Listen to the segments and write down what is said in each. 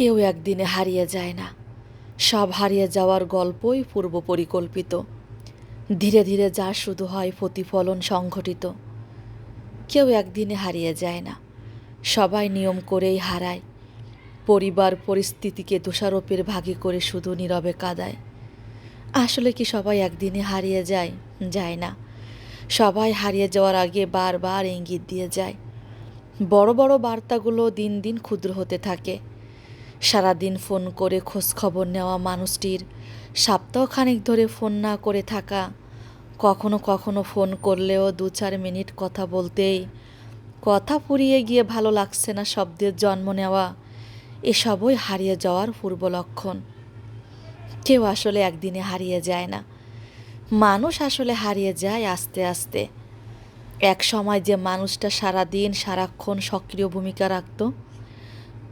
কেউ একদিনে হারিয়ে যায় না। সব হারিয়ে যাওয়ার গল্পই পূর্ব পরিকল্পিত ধীরে ধীরে যা শুধু হয় প্রতিফলন সংঘটিত। কেউ একদিনে হারিয়ে যায় না। সবাই নিয়ম করেই হারায়। পরিবার পরিস্থিতিকে দোষারোপের ভাগে করে শুধু নীরবে কাদায়। আসলে কি সবাই একদিনে হারিয়ে যায়? যায় না। সবাই হারিয়ে যাওয়ার আগে বারবার ইঙ্গিত দিয়ে যায়। বড় বড় বার্তাগুলো দিন দিন ক্ষুদ্র হতে থাকে। সারাদিন ফোন করে খোঁজ খবর নেওয়া মানুষটির সপ্তাহখানেক ধরে ফোন না করে থাকা, কখনো কখনো ফোন করলেও দু চার মিনিট কথা বলতেই কথা ফুরিয়ে গিয়ে ভালো লাগছে না শব্দের জন্ম নেওয়া, এসবই হারিয়ে যাওয়ার পূর্ব লক্ষণ। কেউ আসলে একদিনে হারিয়ে যায় না। মানুষ আসলে হারিয়ে যায় আস্তে আস্তে। এক সময় যে মানুষটা সারাদিন, সারাক্ষণ সক্রিয় ভূমিকা রাখত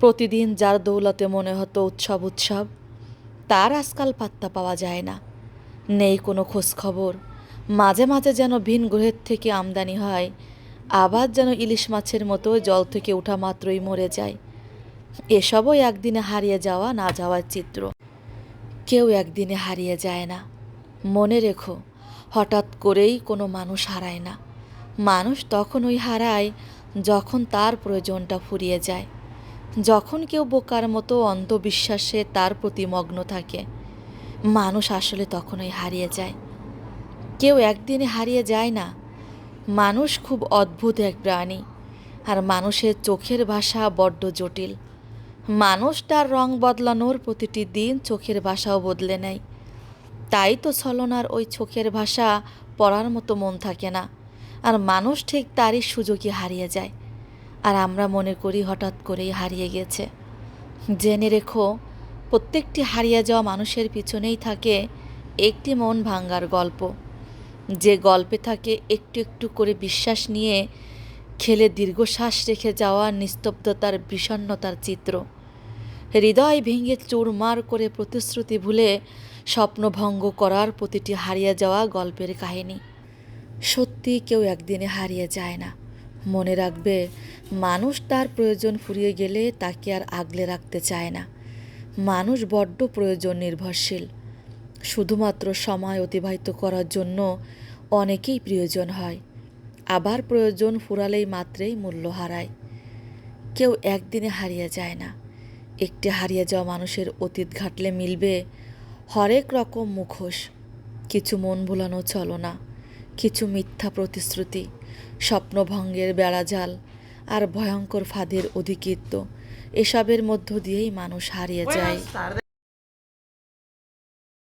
প্রতিদিন যার দৌলতে মনে হতো উৎসব উৎসব, তার আজকাল পাত্তা পাওয়া যায় না। নেই কোনো খোঁজখবর। মাঝে মাঝে যেন ভিন গ্রহের থেকে আমদানি হয়, আবার যেন ইলিশ মাছের মতো জল থেকে ওঠা মাত্রই মরে যায়। এসবও একদিনে হারিয়ে যাওয়া না যাওয়ার চিত্র। কেউ একদিনে হারিয়ে যায় না। মনে রেখো, হঠাৎ করেই কোনো মানুষ হারায় না। মানুষ তখনই হারায় যখন তার প্রয়োজনটা ফুরিয়ে যায়। যখন কেউ বোকার মতো অন্ধবিশ্বাসে তার প্রতি মগ্ন থাকে, মানুষ আসলে তখনই হারিয়ে যায়। কেউ একদিনে হারিয়ে যায় না। মানুষ খুব অদ্ভুত এক প্রাণী, আর মানুষের চোখের ভাষা বড্ড জটিল। মানুষ তার রং বদলানোর প্রতিটি দিন চোখের ভাষাও বদলে নেয়। তাই তো ছলনার ওই চোখের ভাষা পড়ার মতো মন থাকে না, আর মানুষ ঠিক তারই সুযোগই হারিয়ে যায়। আর আমরা মনে করি হঠাৎ করেই হারিয়ে গেছে। জেনে রেখো, প্রত্যেকটি হারিয়ে যাওয়া মানুষের পিছনেই থাকে একটি মন ভাঙ্গার গল্প। যে গল্পে থাকে একটু একটু করে বিশ্বাস নিয়ে খেলে দীর্ঘশ্বাস রেখে যাওয়া নিস্তব্ধতার বিষণ্ণতার চিত্র। হৃদয় ভেঙে চুরমার করে প্রতিশ্রুতি ভুলে স্বপ্নভঙ্গ করার প্রতিটি হারিয়ে যাওয়া গল্পের কাহিনী। সত্যি কেউ একদিনে হারিয়ে যায় না। মনে রাখবে মানুষ তার প্রয়োজন ফুরিয়ে গেলে তাকে আর আগলে রাখতে চায় না। মানুষ বড্ড প্রয়োজন নির্ভরশীল। শুধুমাত্র সময় অতিবাহিত করার জন্য অনেকেই প্রয়োজন হয়। আবার প্রয়োজন ফুরালেই মাত্রেই মূল্য হারায়। কেউ একদিনে হারিয়ে যায় না। একটি হারিয়ে যাওয়া মানুষের অতীত ঘাটলে মিলবে হরেক রকম মুখোশ। কিছু মন ভুলানো চলো না কিছু মিথ্যা প্রতিশ্রুতি, স্বপ্নভঙ্গের বেড়াজাল আর ভয়ঙ্কর ফাঁদের অধিকৃত্য। এসবের মধ্য দিয়েই মানুষ হারিয়ে যায়।